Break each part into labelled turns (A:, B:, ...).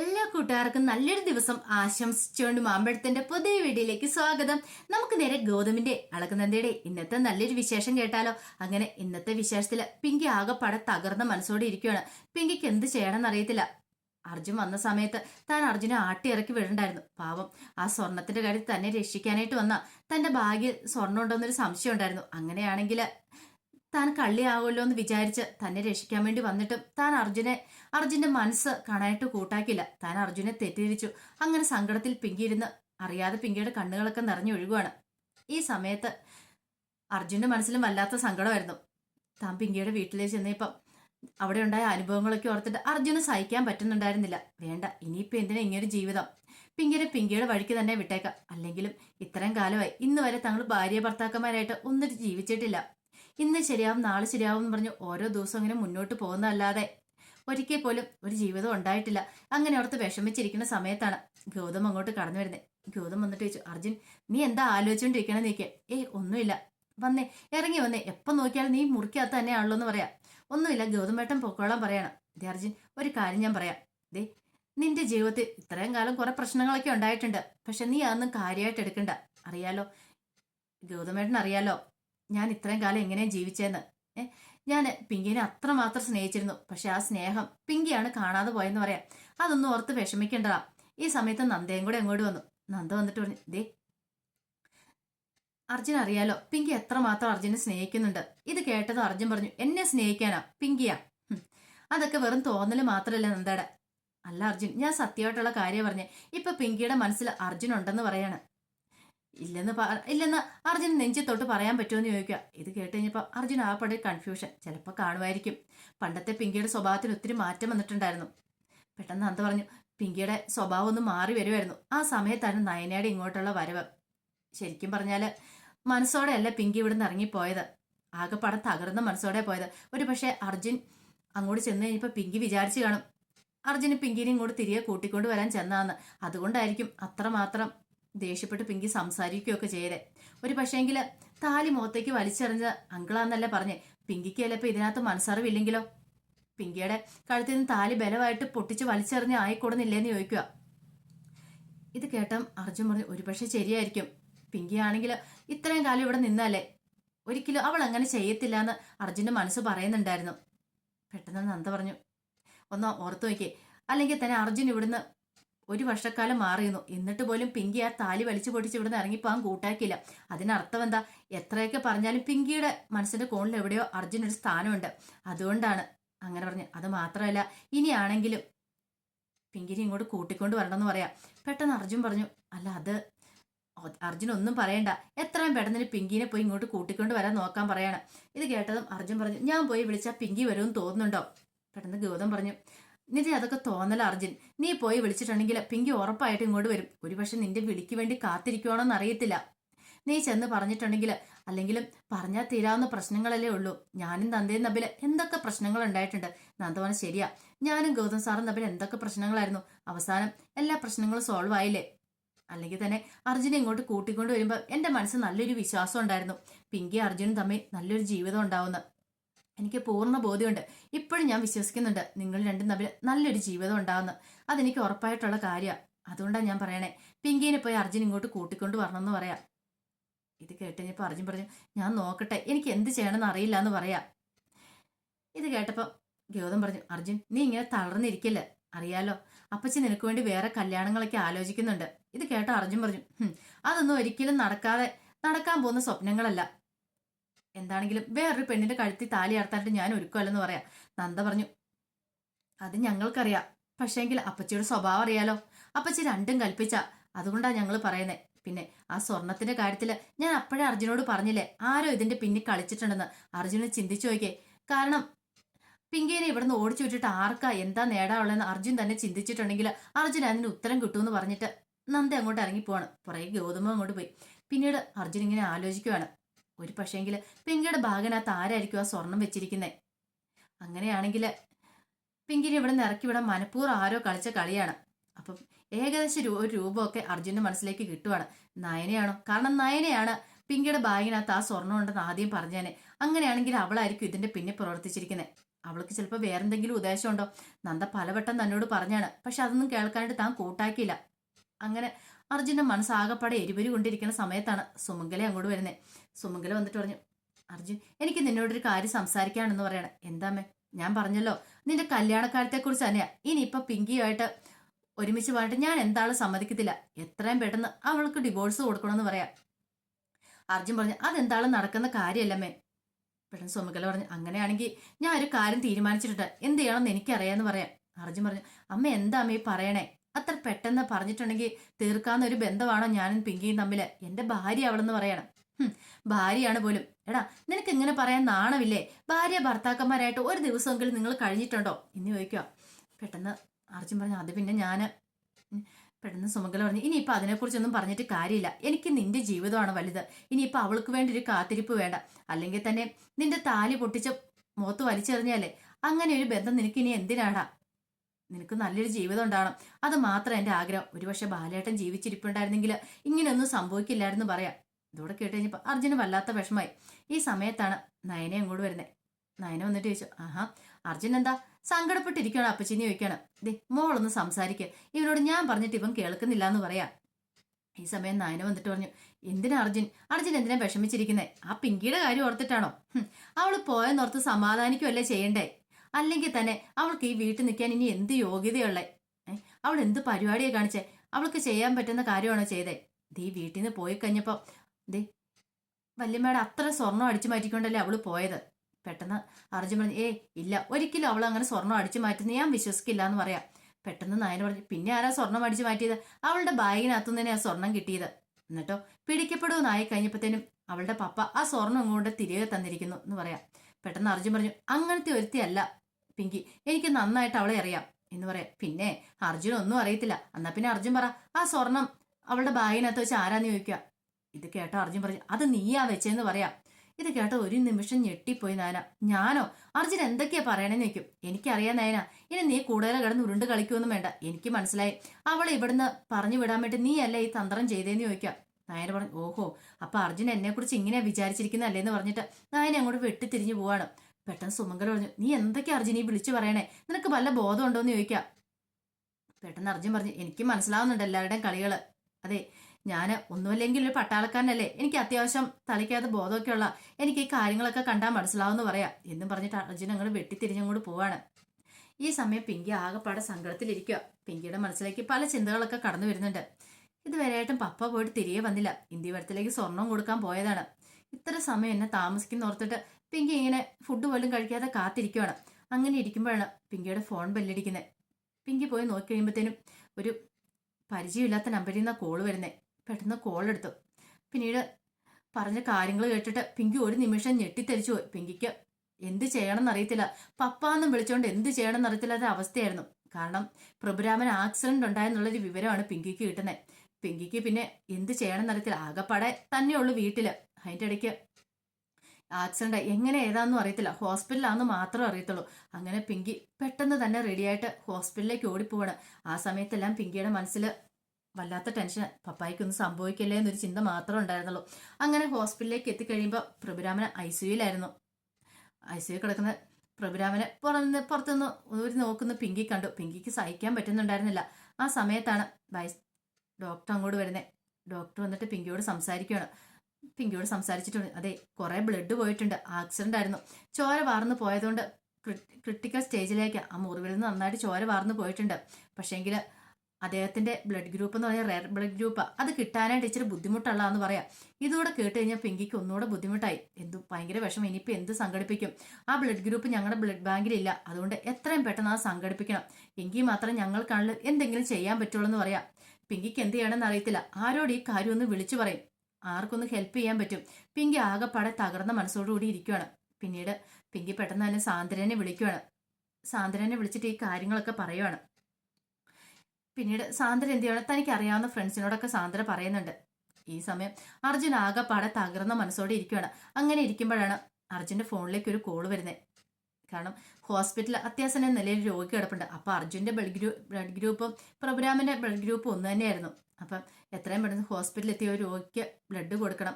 A: എല്ലാ കൂട്ടുകാർക്കും നല്ലൊരു ദിവസം ആശംസിച്ചുകൊണ്ട് മാമ്പഴത്തിന്റെ പുതിയ വീഡിയോയിലേക്ക് സ്വാഗതം. നമുക്ക് നേരെ ഗൗതമിന്റെ അളകനന്ദയുടെ ഇന്നത്തെ നല്ലൊരു വിശേഷം കേട്ടാലോ? അങ്ങനെ ഇന്നത്തെ വിശേഷത്തിൽ പിങ്കി ആകെപ്പാടെ തകർന്ന മനസ്സോടെ ഇരിക്കുകയാണ് പിങ്കിക്ക് എന്ത് ചെയ്യണമെന്ന് അറിയത്തില്ല. അർജുൻ വന്ന സമയത്ത് താൻ അർജുനെ ആട്ടി ഇറക്കി വിടണ്ടായിരുന്നു. പാവം ആ സ്വർണത്തിന്റെ കാര്യത്തിൽ തന്നെ രക്ഷിക്കാനായിട്ട് വന്ന തന്റെ ഭാഗ്യ സ്വർണം ഉണ്ടോന്നൊരു സംശയം ഉണ്ടായിരുന്നു. അങ്ങനെയാണെങ്കിൽ താൻ കള്ളിയാവുമല്ലോ എന്ന് വിചാരിച്ച് തന്നെ രക്ഷിക്കാൻ വേണ്ടി വന്നിട്ടും താൻ അർജുനെ അർജുന്റെ മനസ്സ് കാണാനായിട്ട് കൂട്ടാക്കില്ല താൻ അർജുനെ തെറ്റിദ്ധരിച്ചു. അങ്ങനെ സങ്കടത്തിൽ പിങ്കിയിരുന്ന് അറിയാതെ പിങ്കിയുടെ കണ്ണുകളൊക്കെ നിറഞ്ഞൊഴുകുവാണ് ഈ സമയത്ത് അർജുന്റെ മനസ്സിലും വല്ലാത്ത സങ്കടമായിരുന്നു. താൻ പിങ്കിയുടെ വീട്ടിലേക്ക് ചെന്നപ്പം അവിടെ ഉണ്ടായ അനുഭവങ്ങളൊക്കെ ഓർത്തിട്ട് അർജുന് സഹിക്കാൻ പറ്റുന്നുണ്ടായിരുന്നില്ല. വേണ്ട ഇനിയിപ്പോ എന്തിനാ ഇങ്ങനൊരു ജീവിതം? പിങ്കിയുടെ പിങ്കിയുടെ വഴിക്ക് തന്നെ വിട്ടേക്കാം. അല്ലെങ്കിലും ഇത്രയും കാലമായി ഇന്ന് വരെ തങ്ങൾ ഭാര്യ ഭർത്താക്കന്മാരായിട്ട് ഒന്നിട്ട് ജീവിച്ചിട്ടില്ല. ഇന്ന് ശരിയാവും നാളെ ശരിയാവും എന്ന് പറഞ്ഞ് ഓരോ ദിവസവും ഇങ്ങനെ മുന്നോട്ട് പോകുന്നതല്ലാതെ ഒരിക്കൽ പോലും ഒരു ജീവിതം ഉണ്ടായിട്ടില്ല. അങ്ങനെ ഓർത്ത് വിഷമിച്ചിരിക്കുന്ന സമയത്താണ് ഗൗതം അങ്ങോട്ട് കടന്നു വരുന്നത് ഗൗതം വന്നിട്ട് ചോദിച്ചു അർജുൻ നീ എന്താ ആലോചിച്ചുകൊണ്ടിരിക്കണം നീക്ക് ഏയ് ഒന്നുമില്ല. വന്നേ ഇറങ്ങി വന്നേ. എപ്പം നോക്കിയാലും നീ മുറിക്കകത്ത് തന്നെയാണല്ലോ എന്ന് പറയാം. ഒന്നുമില്ല ഗൗതമേട്ടൻ പൊക്കോളാൻ പറയണം. ദേ അർജുൻ ഒരു കാര്യം ഞാൻ പറയാം. ദേ നിന്റെ ജീവിതത്തിൽ ഇത്രയും കാലം കുറെ പ്രശ്നങ്ങളൊക്കെ ഉണ്ടായിട്ടുണ്ട്. പക്ഷെ നീ അതൊന്നും കാര്യമായിട്ട് എടുക്കണ്ട. അറിയാലോ? ഗൗതമേട്ടൻ അറിയാലോ ഞാൻ ഇത്രയും കാലം എങ്ങനെ ജീവിച്ചെന്ന്? ഞാൻ പിങ്കിനെ അത്രമാത്രം സ്നേഹിച്ചിരുന്നു. പക്ഷെ ആ സ്നേഹം പിങ്കിയാണ് കാണാതെ പോയെന്ന് പറയാം. അതൊന്നും ഓർത്ത് വിഷമിക്കേണ്ടതാ. ഈ സമയത്ത് നന്ദയും കൂടെ അങ്ങോട്ട് വന്നു. നന്ദ വന്നിട്ട് പറഞ്ഞു ദേ അർജുൻ അറിയാലോ പിങ്കി എത്രമാത്രം അർജുനെ സ്നേഹിക്കുന്നുണ്ട്. ഇത് കേട്ടത് അർജുൻ പറഞ്ഞു എന്നെ സ്നേഹിക്കാനാ പിങ്കിയാ. അതൊക്കെ വെറും തോന്നൽ മാത്രല്ല നന്ദയുടെ. അല്ല അർജുൻ ഞാൻ സത്യമായിട്ടുള്ള കാര്യം പറഞ്ഞേ. ഇപ്പൊ പിങ്കിയുടെ മനസ്സിൽ അർജുൻ ഉണ്ടെന്ന് പറയാണ്. ഇല്ലെന്ന് ഇല്ലെന്ന് അർജുൻ നെഞ്ചി തൊട്ട് പറയാൻ പറ്റുമെന്ന് ചോദിക്കുക. ഇത് കേട്ട് കഴിഞ്ഞപ്പോൾ അർജുൻ ആകെപ്പാടെ കൺഫ്യൂഷൻ ചിലപ്പോൾ കാണുമായിരിക്കും. പണ്ടത്തെ പിങ്കിയുടെ സ്വഭാവത്തിന് ഒത്തിരി മാറ്റം വന്നിട്ടുണ്ടായിരുന്നു. പെട്ടെന്ന് അന്ത് പറഞ്ഞു പിങ്കിയുടെ സ്വഭാവം ഒന്ന് മാറി വരുമായിരുന്നു ആ സമയത്താണ് നയനയുടെ ഇങ്ങോട്ടുള്ള വരവ്. ശരിക്കും പറഞ്ഞാൽ മനസ്സോടെയല്ല പിങ്കി ഇവിടുന്ന് ഇറങ്ങിപ്പോയത്. ആകെപ്പാടെ തകർന്ന മനസ്സോടെ പോയത്. ഒരു പക്ഷേ അർജുൻ അങ്ങോട്ട് ചെന്ന് കഴിഞ്ഞപ്പോൾ പിങ്കി വിചാരിച്ചു കാണും. അർജുന് പിങ്കിനെ ഇങ്ങോട്ട് തിരികെ കൂട്ടിക്കൊണ്ട് വരാൻ ചെന്നാന്ന്. അതുകൊണ്ടായിരിക്കും അത്രമാത്രം ദേഷ്യപ്പെട്ട് പിങ്കി സംസാരിക്കുകയൊക്കെ ചെയ്യരെ ഒരു പക്ഷേങ്കിൽ താലി മുഖത്തേക്ക് വലിച്ചെറിഞ്ഞ അങ്കിളാന്നല്ലേ പറഞ്ഞേ പിങ്കിക്ക് ചിലപ്പോൾ ഇതിനകത്ത് മനസ്സറിവില്ലെങ്കിലോ? പിങ്കിയുടെ കഴുത്തിൽ നിന്ന് താലി ബലമായിട്ട് പൊട്ടിച്ച് വലിച്ചെറിഞ്ഞ് ആയിക്കൂടുന്നില്ലേന്ന് ചോദിക്കുക ഇത് കേട്ടം അർജുൻ പറഞ്ഞു ഒരുപക്ഷെ ശരിയായിരിക്കും. പിങ്കിയാണെങ്കിൽ ഇത്രയും കാലം ഇവിടെ നിന്നല്ലേ? ഒരിക്കലും അവൾ അങ്ങനെ ചെയ്യത്തില്ല എന്ന് അർജുന്റെ മനസ്സ് പറയുന്നുണ്ടായിരുന്നു. പെട്ടെന്ന് നന്ദ പറഞ്ഞു ഒന്ന് ഓർത്തു നോക്കിയേ. അല്ലെങ്കിൽ തന്നെ അർജുൻ ഇവിടുന്ന് ഒരു വർഷക്കാലം മാറിയിരുന്നു. എന്നിട്ട് പോലും പിങ്കി ആ താലി വലിച്ചു പൊടിച്ച് ഇവിടുന്ന് ഇറങ്ങിപ്പോകാൻ കൂട്ടാക്കില്ല അതിനർത്ഥം എന്താ? എത്രയൊക്കെ പറഞ്ഞാലും പിങ്കിയുടെ മനസ്സിന്റെ കോണിൽ എവിടെയോ അർജുൻ ഒരു സ്ഥാനമുണ്ട്. അതുകൊണ്ടാണ് അങ്ങനെ പറഞ്ഞു. അത് മാത്രമല്ല ഇനിയാണെങ്കിലും പിങ്കിനെ ഇങ്ങോട്ട് കൂട്ടിക്കൊണ്ട് വരണമെന്ന് പറയാം. പെട്ടെന്ന് അർജുൻ പറഞ്ഞു അല്ല അത് അർജുൻ ഒന്നും പറയണ്ട. എത്രയും പെട്ടെന്ന് പിങ്കിനെ പോയി ഇങ്ങോട്ട് കൂട്ടിക്കൊണ്ട് വരാൻ നോക്കാൻ പറയാണ്. ഇത് കേട്ടതും അർജുൻ പറഞ്ഞു ഞാൻ പോയി വിളിച്ചാൽ പിങ്കി വരുമെന്ന് തോന്നുന്നുണ്ടോ? പെട്ടെന്ന് ഗൗതം പറഞ്ഞു നിധി അതൊക്കെ തോന്നല അർജുൻ. നീ പോയി വിളിച്ചിട്ടുണ്ടെങ്കിൽ പിങ്കി ഉറപ്പായിട്ട് ഇങ്ങോട്ട് വരും. ഒരുപക്ഷെ നിന്റെ വിളിക്ക് വേണ്ടി കാത്തിരിക്കുവാണോന്ന് അറിയത്തില്ല. നീ ചെന്ന് പറഞ്ഞിട്ടുണ്ടെങ്കിൽ അല്ലെങ്കിലും പറഞ്ഞാൽ തീരാവുന്ന പ്രശ്നങ്ങളല്ലേ ഉള്ളൂ. ഞാനും തന്തയും തമ്മിൽ എന്തൊക്കെ പ്രശ്നങ്ങൾ ഉണ്ടായിട്ടുണ്ട്? നന്ദവന ശരിയാ. ഞാനും ഗൗതം സാറും തമ്മിൽ എന്തൊക്കെ പ്രശ്നങ്ങളായിരുന്നു? അവസാനം എല്ലാ പ്രശ്നങ്ങളും സോൾവ് ആയില്ലേ? അല്ലെങ്കിൽ തന്നെ അർജുനെ ഇങ്ങോട്ട് കൂട്ടിക്കൊണ്ട് വരുമ്പോൾ എന്റെ മനസ്സ് നല്ലൊരു വിശ്വാസം ഉണ്ടായിരുന്നു. പിങ്കി അർജുനും തമ്മിൽ നല്ലൊരു ജീവിതം ഉണ്ടാവുമെന്ന്. എനിക്ക് പൂർണ ബോധ്യമുണ്ട്. ഇപ്പോഴും ഞാൻ വിശ്വസിക്കുന്നുണ്ട് നിങ്ങൾ രണ്ടും തമ്മിൽ നല്ലൊരു ജീവിതം ഉണ്ടാവുന്നു അതെനിക്ക് ഉറപ്പായിട്ടുള്ള കാര്യമാണ് അതുകൊണ്ടാണ് ഞാൻ പറയണേ. പിങ്കീനെ പോയി അർജുൻ ഇങ്ങോട്ട് കൂട്ടിക്കൊണ്ട് വരണമെന്ന് പറയാം. ഇത് കേട്ടപ്പോൾ അർജുൻ പറഞ്ഞു ഞാൻ നോക്കട്ടെ എനിക്ക് എന്ത് ചെയ്യണമെന്ന് അറിയില്ല എന്ന് പറയാം. ഇത് കേട്ടപ്പോൾ ഗൗതം പറഞ്ഞു അർജുൻ നീ ഇങ്ങനെ തളർന്നിരിക്കില്ല? അറിയാലോ അപ്പച്ചി നിനക്ക് വേണ്ടി വേറെ കല്യാണങ്ങളൊക്കെ ആലോചിക്കുന്നുണ്ട്. ഇത് കേട്ടോ അർജുൻ പറഞ്ഞു അതൊന്നും ഒരിക്കലും നടക്കാതെ നടക്കാൻ പോകുന്ന സ്വപ്നങ്ങളല്ല. എന്താണെങ്കിലും വേറൊരു പെണ്ണിന്റെ കഴുത്തി താലി അർത്തായിട്ട് ഞാൻ ഒരുക്കുമല്ലെന്ന് പറയാ. നന്ദ പറഞ്ഞു അത് ഞങ്ങൾക്കറിയാം. പക്ഷേങ്കിൽ അപ്പച്ചിയുടെ സ്വഭാവം അറിയാലോ. അപ്പച്ചി രണ്ടും കൽപ്പിച്ച. അതുകൊണ്ടാണ് ഞങ്ങൾ പറയുന്നത് പിന്നെ ആ സ്വർണത്തിന്റെ കാര്യത്തിൽ ഞാൻ അപ്പോഴേ അർജുനോട് പറഞ്ഞില്ലേ ആരോ ഇതിന്റെ പിന്നിൽ കളിച്ചിട്ടുണ്ടെന്ന്. അർജുന് ചിന്തിച്ചു നോക്കിയേ. കാരണം പിങ്കേനെ ഇവിടുന്ന് ഓടിച്ചു വിട്ടിട്ട് ആർക്കാ എന്താ നേടാനുള്ളതെന്ന് അർജുൻ തന്നെ ചിന്തിച്ചിട്ടുണ്ടെങ്കിൽ അർജുൻ അതിന് ഉത്തരം കിട്ടുമെന്ന് പറഞ്ഞിട്ട് നന്ദ അങ്ങോട്ട് ഇറങ്ങിപ്പോവാണ്. പുറകെ ഗൗതമ അങ്ങോട്ട് പോയി. പിന്നീട് അർജുൻ ഇങ്ങനെ ആലോചിക്കുവാണ്. ഒരു പക്ഷേങ്കിൽ പിങ്കിയുടെ ഭാഗനകത്ത് ആരായിരിക്കും ആ സ്വർണം വെച്ചിരിക്കുന്നത് അങ്ങനെയാണെങ്കിൽ പിങ്കിനെ ഇവിടെ നിന്ന് ഇറക്കി വിടാൻ മനഃപൂർവം ആരോ കളിച്ച കളിയാണ്. അപ്പം ഏകദേശം രൂ- ഒരു രൂപമൊക്കെ അർജുന്റെ മനസ്സിലേക്ക് കിട്ടുവാണ്. നയനയാണോ? കാരണം നയനയാണ് പിങ്കിയുടെ ബാഗിനകത്ത് ആ സ്വർണം ഉണ്ടെന്ന് ആദ്യം പറഞ്ഞേനെ. അങ്ങനെയാണെങ്കിൽ അവളായിരിക്കും ഇതിന്റെ പിന്നെ പ്രവർത്തിച്ചിരിക്കുന്നത് അവൾക്ക് ചിലപ്പോൾ വേറെന്തെങ്കിലും ഉദ്ദേശമുണ്ടോ? നന്ദ പലവട്ടം തന്നോട് പറഞ്ഞാണ്. പക്ഷെ അതൊന്നും കേൾക്കാനായിട്ട് താൻ കൂട്ടാക്കിയില്ല. അങ്ങനെ അർജുന്റെ മനസ്സാകപ്പാടെ എരിപരി കൊണ്ടിരിക്കുന്ന സമയത്താണ് സുമംഗല അങ്ങോട്ട് വരുന്നത് സുമംഗല വന്നിട്ട് പറഞ്ഞു അർജുൻ എനിക്ക് നിന്നോടൊരു കാര്യം സംസാരിക്കാണെന്ന് പറയണം. എന്താമേ ഞാൻ പറഞ്ഞല്ലോ നിന്റെ കല്യാണക്കാലത്തെക്കുറിച്ച് തന്നെയാ. ഇനിയിപ്പൊ പിങ്കിയുമായിട്ട് ഒരുമിച്ച് പോയിട്ട് ഞാൻ എന്താണ് സമ്മതിക്കത്തില്ല. എത്രയും പെട്ടെന്ന് അവൾക്ക് ഡിവോഴ്സ് കൊടുക്കണമെന്ന് പറയാം. അർജുൻ പറഞ്ഞു അതെന്താളും നടക്കുന്ന കാര്യമല്ലമ്മേ പെട്ടെന്ന് സുമകല പറഞ്ഞു അങ്ങനെയാണെങ്കിൽ ഞാൻ ഒരു കാര്യം തീരുമാനിച്ചിട്ടുണ്ട്. എന്ത് ചെയ്യണമെന്ന് എനിക്കറിയാന്ന് പറയാം. അർജുൻ പറഞ്ഞു അമ്മ എന്താ അമ്മ ഈ പറയണേ? അത്ര പെട്ടെന്ന് പറഞ്ഞിട്ടുണ്ടെങ്കിൽ തീർക്കാവുന്ന ഒരു ബന്ധമാണോ ഞാനും പിങ്കിയും തമ്മിൽ എന്റെ ഭാര്യ അവളെന്ന് പറയണം. ഭാര്യയാണ് പോലും. എടാ നിനക്ക് ഇങ്ങനെ പറയാൻ നാണമില്ലേ? ഭാര്യ ഭർത്താക്കന്മാരായിട്ട് ഒരു ദിവസമെങ്കിലും നിങ്ങൾ കഴിഞ്ഞിട്ടുണ്ടോ? എന്ന് ചോദിക്കുക പെട്ടെന്ന് അർജുൻ പറഞ്ഞു അത് പിന്നെ ഞാൻ പെട്ടെന്ന് സുമംഗല പറഞ്ഞു. ഇനിയിപ്പോൾ അതിനെക്കുറിച്ചൊന്നും പറഞ്ഞിട്ട് കാര്യമില്ല. എനിക്ക് നിന്റെ ജീവിതമാണ് വലുത്. ഇനിയിപ്പോൾ അവൾക്ക് വേണ്ടി ഒരു കാത്തിരിപ്പ് വേണ്ട. അല്ലെങ്കിൽ തന്നെ നിന്റെ താലി പൊട്ടിച്ച് മുഖത്ത് വലിച്ചെറിഞ്ഞാലേ. അങ്ങനെ ഒരു ബന്ധം നിനക്ക് ഇനി എന്തിനാടാ? നിനക്ക് നല്ലൊരു ജീവിതം ഉണ്ടാവണം. അത് മാത്രം എന്റെ ആഗ്രഹം. ഒരുപക്ഷെ ബാലേട്ടൻ ജീവിച്ചിരിപ്പുണ്ടായിരുന്നെങ്കിൽ ഇങ്ങനെയൊന്നും സംഭവിക്കില്ലായിരുന്നു പറയാം. ഇതോടെ കേട്ട് കഴിഞ്ഞപ്പോൾ അർജുന് വല്ലാത്ത വിഷമായി ഈ സമയത്താണ് നയനെ അങ്ങോട്ട് വരുന്നത് നയന വന്നിട്ട് ചോദിച്ചു ആഹാ അർജുൻ എന്താ? സങ്കടപ്പെട്ടിരിക്കുകയാണ് അപ്പച്ചിനെ ചോദിക്കുകയാണ്. ദേ മോളൊന്ന് സംസാരിക്കുക ഇവനോട് ഞാൻ പറഞ്ഞിട്ട് ഇവൻ കേൾക്കുന്നില്ല എന്ന് പറയാം. ഈ സമയം നയന വന്നിട്ട് പറഞ്ഞു എന്തിനാ അർജുൻ? അർജുൻ എന്തിനാ വിഷമിച്ചിരിക്കുന്നത് ആ പിങ്കിയുടെ കാര്യം ഓർത്തിട്ടാണോ? അവൾ പോയെന്നോർത്ത് സമാധാനിക്കുമല്ലേ ചെയ്യണ്ടേ? അല്ലെങ്കിൽ തന്നെ അവൾക്ക് ഈ വീട്ടിൽ നിൽക്കാൻ ഇനി എന്ത് യോഗ്യതയുള്ള അവൾ എന്ത് പരിപാടിയെ കാണിച്ചേ? അവൾക്ക് ചെയ്യാൻ പറ്റുന്ന കാര്യമാണോ ചെയ്തേ? ദേ വീട്ടിൽ നിന്ന് പോയി കഴിഞ്ഞപ്പോൾ ദേ വല്യമ്മയുടെ അത്ര സ്വർണം അടിച്ചു മാറ്റിക്കൊണ്ടല്ലേ അവൾ പോയത്? പെട്ടെന്ന് അർജുൻ പറഞ്ഞു ഏ ഇല്ല ഒരിക്കലും അവൾ അങ്ങനെ സ്വർണം അടിച്ചു മാറ്റുന്ന ഞാൻ വിശ്വസിക്കില്ല എന്ന് പറയാം. പെട്ടെന്ന് നായന പറഞ്ഞു പിന്നെ ആരാ സ്വർണം അടിച്ചു മാറ്റിയത്? അവളുടെ ബാഗിനകത്തു തന്നെ ആ സ്വർണം കിട്ടിയത്. എന്നിട്ടോ പിടിക്കപ്പെടുമെന്നായി കഴിഞ്ഞപ്പോഴത്തേനും അവളുടെ പപ്പ ആ സ്വർണം കൊണ്ട് തിരികെ തന്നിരിക്കുന്നു എന്ന് പറയാം. പെട്ടെന്ന് അർജുൻ പറഞ്ഞു അങ്ങനത്തെ ഒരുത്തിയല്ല പിങ്കി. എനിക്ക് നന്നായിട്ട് അവളെ അറിയാം. എന്ന് പറയാം. പിന്നെ അർജുൻ ഒന്നും അറിയത്തില്ല. എന്നാ പിന്നെ അർജുൻ പറ ആ സ്വർണം അവളുടെ ബാഗിനകത്ത് വെച്ച് ആരാന്ന് ചോദിക്കുക ഇത് കേട്ടോ അർജുൻ പറഞ്ഞു അത് നീയാ വെച്ചെന്ന് പറയാം. ഇത് കേട്ടോ ഒരു നിമിഷം ഞെട്ടിപ്പോയി നായന. ഞാനോ? അർജുൻ എന്തൊക്കെയാ പറയണെന്ന് ചോദിക്കും. എനിക്കറിയാം നയന. ഇനി നീ കൂടുതൽ കിടന്ന് ഉരുണ്ട് കളിക്കുമെന്നും വേണ്ട. എനിക്ക് മനസ്സിലായി. അവളെ ഇവിടുന്ന് പറഞ്ഞു വിടാൻ വേണ്ടി നീ അല്ലേ ഈ തന്ത്രം ചെയ്തേന്ന് ചോദിക്കാം നായന പറഞ്ഞു ഓഹോ അപ്പൊ അർജുൻ എന്നെ കുറിച്ച് ഇങ്ങനെയാ വിചാരിച്ചിരിക്കുന്നല്ലേ എന്ന് പറഞ്ഞിട്ട് നായൻ അങ്ങോട്ട് വെട്ടിത്തിരിഞ്ഞു പോവാണ്. പെട്ടെന്ന് സുമംഗൽ പറഞ്ഞു നീ എന്തൊക്കെയാ അർജുനീ വിളിച്ചു പറയണേ? നിനക്ക് വല്ല ബോധം ഉണ്ടോ എന്ന് ചോദിക്കാം. പെട്ടെന്ന് അർജുൻ പറഞ്ഞു എനിക്ക് മനസ്സിലാവുന്നുണ്ട് എല്ലാവരുടെയും കളികൾ. അതെ ഞാൻ ഒന്നുമില്ലെങ്കിൽ ഒരു പട്ടാളക്കാരനല്ലേ. എനിക്ക് അത്യാവശ്യം തളിക്കാത്ത ബോധമൊക്കെ ഉള്ള എനിക്ക് ഈ കാര്യങ്ങളൊക്കെ കണ്ടാൽ മനസ്സിലാവുമെന്ന് പറയാം എന്നും പറഞ്ഞിട്ട് അർജുൻ അങ്ങോട്ട് വെട്ടിത്തിരിഞ്ഞങ്ങോട്ട് പോവാണ്. ഈ സമയം പിങ്കി ആകെപ്പാടെ സങ്കടത്തിലിരിക്കുക പിങ്കിയുടെ മനസ്സിലേക്ക് പല ചിന്തകളൊക്കെ കടന്നു വരുന്നുണ്ട്. ഇതുവരെയായിട്ടും പപ്പ പോയിട്ട് തിരികെ വന്നില്ല. ഇന്ത്യവരത്തിലേക്ക് സ്വർണം കൊടുക്കാൻ പോയതാണ്. ഇത്ര സമയം എന്നെ താമസിക്കുന്ന ഓർത്തിട്ട് പിങ്കി ഇങ്ങനെ ഫുഡ് പോലും കഴിക്കാതെ കാത്തിരിക്കുവാണ്. അങ്ങനെ ഇരിക്കുമ്പോഴാണ് പിങ്കിയുടെ ഫോൺ ബെല്ലടിക്കുന്നത് പിങ്കി പോയി നോക്കി കഴിയുമ്പോഴത്തേനും ഒരു പരിചയമില്ലാത്ത നമ്പറിൽ നിന്നാണ് കോൾ വരുന്നത് പെട്ടെന്ന് കോൾ എടുത്തു. പിന്നീട് പറഞ്ഞ കാര്യങ്ങൾ കേട്ടിട്ട് പിങ്കി ഒരു നിമിഷം ഞെട്ടിത്തെരിച്ചു പോയി. പിങ്കിക്ക് എന്ത് ചെയ്യണമെന്ന് അറിയത്തില്ല. പപ്പാന്നും വിളിച്ചുകൊണ്ട് എന്ത് ചെയ്യണമെന്ന് അറിയത്തില്ലാത്ത അവസ്ഥയായിരുന്നു. കാരണം പ്രഭുരാമൻ ആക്സിഡന്റ് ഉണ്ടായെന്നുള്ളൊരു വിവരമാണ് പിങ്കിക്ക് കിട്ടുന്നത് പിങ്കിക്ക് പിന്നെ എന്ത് ചെയ്യണം അറിയത്തില്ല. ആകെപ്പാടെ തന്നെയുള്ളൂ വീട്ടിൽ. അതിന്റെ ഇടയ്ക്ക് ആക്സിഡന്റ് എങ്ങനെ ഏതാണെന്നും അറിയത്തില്ല. ഹോസ്പിറ്റലാണെന്ന് മാത്രം അറിയത്തുള്ളൂ. അങ്ങനെ പിങ്കി പെട്ടെന്ന് തന്നെ റെഡിയായിട്ട് ഹോസ്പിറ്റലിലേക്ക് ഓടിപ്പോവാണ്. ആ സമയത്തെല്ലാം പിങ്കിയുടെ മനസ്സിൽ വല്ലാത്ത ടെൻഷൻ പപ്പായ്ക്കൊന്നും സംഭവിക്കില്ലേ എന്നൊരു ചിന്ത മാത്രമേ ഉണ്ടായിരുന്നുള്ളൂ. അങ്ങനെ ഹോസ്പിറ്റലിലേക്ക് എത്തിക്കഴിയുമ്പോൾ പ്രഭുരാമൻ ഐ സിയുലായിരുന്നു ഐ സിയു കിടക്കുന്ന പ്രഭുരാമനെ പുറന്ന് പുറത്തുനിന്ന് ഒരു നോക്കുന്ന പിങ്കി കണ്ടു. പിങ്കിക്ക് സഹിക്കാൻ പറ്റുന്നുണ്ടായിരുന്നില്ല. ആ സമയത്താണ് വൈസ് ഡോക്ടർ അങ്ങോട്ട് വരുന്നേ. ഡോക്ടർ വന്നിട്ട് പിങ്കിയോട് സംസാരിക്കുകയാണ് പിങ്കിയോട് സംസാരിച്ചിട്ടുണ്ട്. അതെ കുറേ ബ്ലഡ് പോയിട്ടുണ്ട്. ആക്സിഡന്റ് ആയിരുന്നു. ചോര വാർന്ന് പോയതുകൊണ്ട് ക്രിട്ടിക്കൽ സ്റ്റേജിലേക്ക് ആ മുറിവിൽ നിന്ന് നന്നായിട്ട് ചോര വാർന്ന് പോയിട്ടുണ്ട്. പക്ഷേങ്കിൽ അദ്ദേഹത്തിന്റെ ബ്ലഡ് ഗ്രൂപ്പ് എന്ന് പറഞ്ഞാൽ റെയർ ബ്ലഡ് ഗ്രൂപ്പ്. അത് കിട്ടാനായിട്ട് ഇച്ചിരി ബുദ്ധിമുട്ടുള്ളതെന്ന് പറയാം. ഇതുകൂടെ കേട്ട് കഴിഞ്ഞാൽ പിങ്കിക്ക് ഒന്നുകൂടെ ബുദ്ധിമുട്ടായി. എന്തു ഭയങ്കര വിഷമം. ഇനിയിപ്പോൾ എന്ത് സംഘടിപ്പിക്കും? ആ ബ്ലഡ് ഗ്രൂപ്പ് ഞങ്ങളുടെ ബ്ലഡ് ബാങ്കിലില്ല. അതുകൊണ്ട് എത്രയും പെട്ടെന്ന് അത് സംഘടിപ്പിക്കണം. എങ്കിൽ മാത്രം ഞങ്ങൾക്കാണെങ്കിൽ എന്തെങ്കിലും ചെയ്യാൻ പറ്റുള്ളൂ എന്ന് പറയാം. പിങ്കിക്ക് എന്ത് ചെയ്യണമെന്ന് അറിയത്തില്ല. ആരോട് ഈ കാര്യം ഒന്ന് വിളിച്ചു പറയും. ആർക്കൊന്ന് ഹെൽപ്പ് ചെയ്യാൻ പറ്റും. പിങ്കി ആകെപ്പാടെ തകർന്ന മനസ്സോടുകൂടി ഇരിക്കുകയാണ് പിന്നീട് പിങ്കി പെട്ടെന്ന് തന്നെ സാന്ദ്രനെ വിളിക്കുകയാണ് സാന്ദ്രനെ വിളിച്ചിട്ട് ഈ കാര്യങ്ങളൊക്കെ പറയുവാണ്. പിന്നീട് സാന്ദ്ര എന്ത് ചെയ്യണം തനിക്ക് അറിയാവുന്ന ഫ്രണ്ട്സിനോടൊക്കെ സാന്ദ്ര പറയുന്നുണ്ട്. ഈ സമയം അർജുൻ ആകെപ്പാടെ തകർന്ന മനസ്സോടെ ഇരിക്കുകയാണ് അങ്ങനെ ഇരിക്കുമ്പോഴാണ് അർജുന്റെ ഫോണിലേക്ക് ഒരു കോൾ വരുന്നത് കാരണം ഹോസ്പിറ്റലിൽ അത്യാവശ്യം നിലയിൽ രോഗി കിടപ്പുണ്ട്. അപ്പൊ അർജുന്റെ ബ്ലഡ് ഗ്രൂപ്പ് ബ്ലഡ് ഗ്രൂപ്പും പ്രഭുരാമന്റെ ബ്ലഡ് ഗ്രൂപ്പും ഒന്ന് തന്നെയായിരുന്നു. അപ്പം എത്രയും പെട്ടെന്ന് ഹോസ്പിറ്റലിൽ എത്തിയ രോഗിക്ക് ബ്ലഡ് കൊടുക്കണം.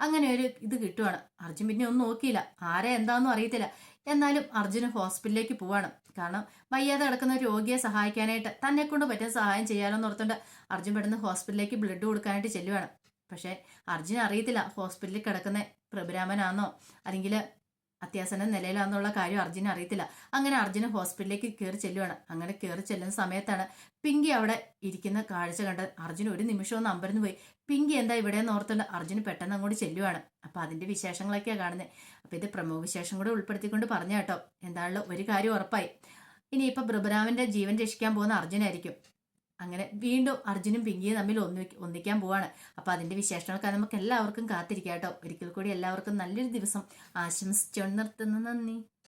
A: അങ്ങനെ ഒരു ഇത് കിട്ടുവാണ്. അർജുൻ പിന്നെ ഒന്നും നോക്കിയില്ല. ആരെ എന്താണെന്നും അറിയത്തില്ല. എന്നാലും അർജുന് ഹോസ്പിറ്റലിലേക്ക് പോവാണ്. കാരണം വയ്യാതെ കിടക്കുന്ന രോഗിയെ സഹായിക്കാനായിട്ട് തന്നെ കൊണ്ട് പറ്റുന്ന സഹായം ചെയ്യാലോന്ന് ഓർത്തുകൊണ്ട് അർജുൻ പെട്ടെന്ന് ഹോസ്പിറ്റലിലേക്ക് ബ്ലഡ് കൊടുക്കാനായിട്ട് ചെല്ലുവാണ്. പക്ഷേ അർജുൻ അറിയത്തില്ല ഹോസ്പിറ്റലിൽ കിടക്കുന്ന പ്രഭുരാമനാണെന്നോ അല്ലെങ്കിൽ അത്യാസന്ന നിലയിലാണെന്നുള്ള കാര്യം അർജുന അറിയത്തില്ല. അങ്ങനെ അർജുന ഹോസ്പിറ്റലിലേക്ക് കയറി ചെല്ലുവാണ്. അങ്ങനെ കയറി ചെല്ലുന്ന സമയത്താണ് പിങ്കി അവിടെ ഇരിക്കുന്ന കാഴ്ച കണ്ട് അർജുന ഒരു നിമിഷം ഒന്ന് അമ്പരന്ന് പോയി. പിങ്കി എന്താ ഇവിടെ ഓർത്തുകൊണ്ട് അർജുന് പെട്ടെന്ന് അങ്ങോട്ട് ചെല്ലുവാണ്. അപ്പൊ അതിന്റെ വിശേഷങ്ങളൊക്കെയാണ് കാണുന്നത് അപ്പൊ ഇത് പ്രമുഖ വിശേഷം കൂടെ ഉൾപ്പെടുത്തിക്കൊണ്ട് പറഞ്ഞ കേട്ടോ. എന്താണല്ലോ ഒരു കാര്യം ഉറപ്പായി. ഇനിയിപ്പോൾ ബ്രബുരാമന്റെ ജീവൻ രക്ഷിക്കാൻ പോകുന്ന അർജുനായിരിക്കും. അങ്ങനെ വീണ്ടും അർജുനും പിങ്കിയും തമ്മിൽ ഒന്നി ഒന്നിക്കാൻ പോവാണ്. അപ്പൊ അതിന്റെ വിശേഷങ്ങളൊക്കെ നമുക്ക് എല്ലാവർക്കും കാത്തിരിക്കാം കേട്ടോ. ഒരിക്കൽ കൂടി എല്ലാവർക്കും നല്ലൊരു ദിവസം ആശംസിച്ചുകൊണ്ട് നിർത്തുന്നു. നന്ദി.